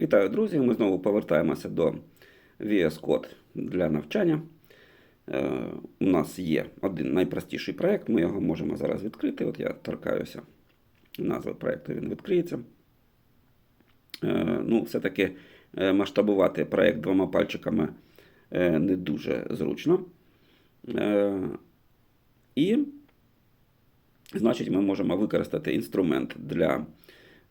Вітаю, друзі! Ми знову повертаємося до VS Code для навчання. Е, У нас є один найпростіший проєкт, ми його можемо зараз відкрити. От я торкаюся назви проєкту, він відкриється. Е, Ну, все-таки е, масштабувати проєкт двома пальчиками не дуже зручно. І, значить, ми можемо використати інструмент для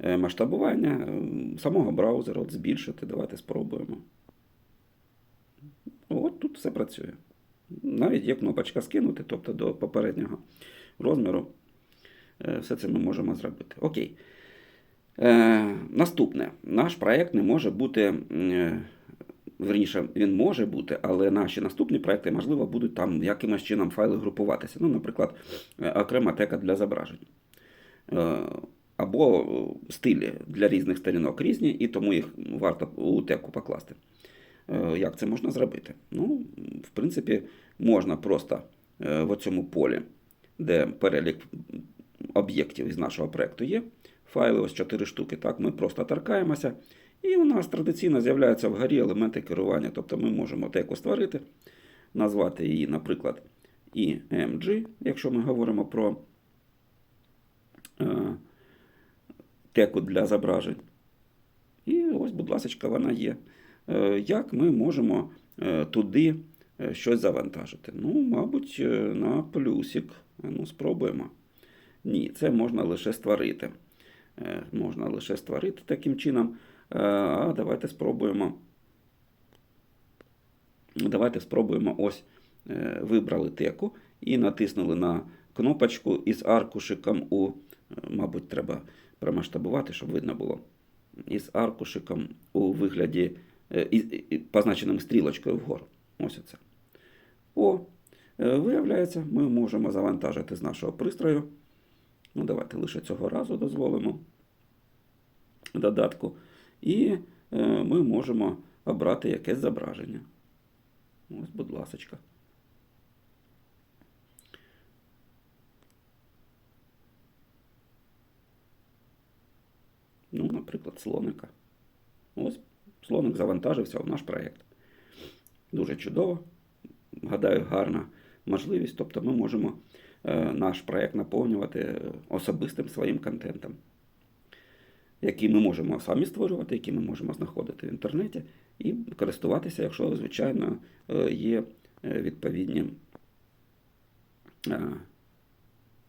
масштабування е, самого браузера, от збільшити. Давайте спробуємо. От тут все працює. Навіть є кнопочка скинути, тобто до попереднього розміру. Е, Все це ми можемо зробити. Окей. Е, Наступне. Наш проєкт не може бути. е, Верніше, він може бути, але наші наступні проекти, можливо, будуть там якимось чином файли групуватися. Ну, наприклад, е, окрема тека для зображень. Або е, стилі для різних сторінок різні, і тому їх варто у теку покласти. Е, Як це можна зробити? Ну, в принципі, можна просто е, в цьому полі, де перелік об'єктів із нашого проєкту є, файли ось 4 штуки. Так, ми просто торкаємося, і у нас традиційно з'являються вгорі елементи керування. Тобто ми можемо теку створити, назвати її, наприклад, EMG, якщо ми говоримо про е, теку для зображень. І ось, будь ласка, вона є. Е, Як ми можемо е, туди е, щось завантажити? Ну, мабуть, на плюсик. Ну, спробуємо. Ні, це можна лише створити. Можна лише створити таким чином. А давайте спробуємо. Давайте спробуємо ось вибрали теку і натиснули на кнопочку із аркушиком у, мабуть, треба промасштабувати, щоб видно було. Із аркушиком у вигляді е, позначеним стрілочкою вгору. Ось оце. О, е, виявляється, ми можемо завантажити з нашого пристрою. Ну, давайте лише цього разу дозволимо додатку. І е, ми можемо обрати якесь зображення. Ось, будь ласочка. Ну, наприклад, слоника. Ось слоник завантажився в наш проєкт. Дуже чудово. Гадаю, гарна можливість. Тобто ми можемо е, наш проєкт наповнювати е, особистим своїм контентом, який ми можемо самі створювати, який ми можемо знаходити в інтернеті і користуватися, якщо, звичайно, е, є відповідні,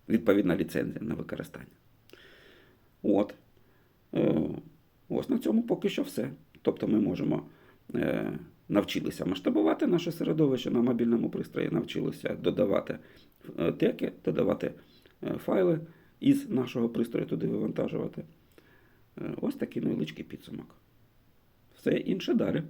відповідна ліцензія на використання. От. Е, Ось на цьому поки що все. Тобто ми можемо е, навчилися масштабувати наше середовище на мобільному пристрої, навчилися додавати е, теки, додавати файли із нашого пристрою туди вивантажувати. Ось такий невеличкий підсумок. Все інше далі.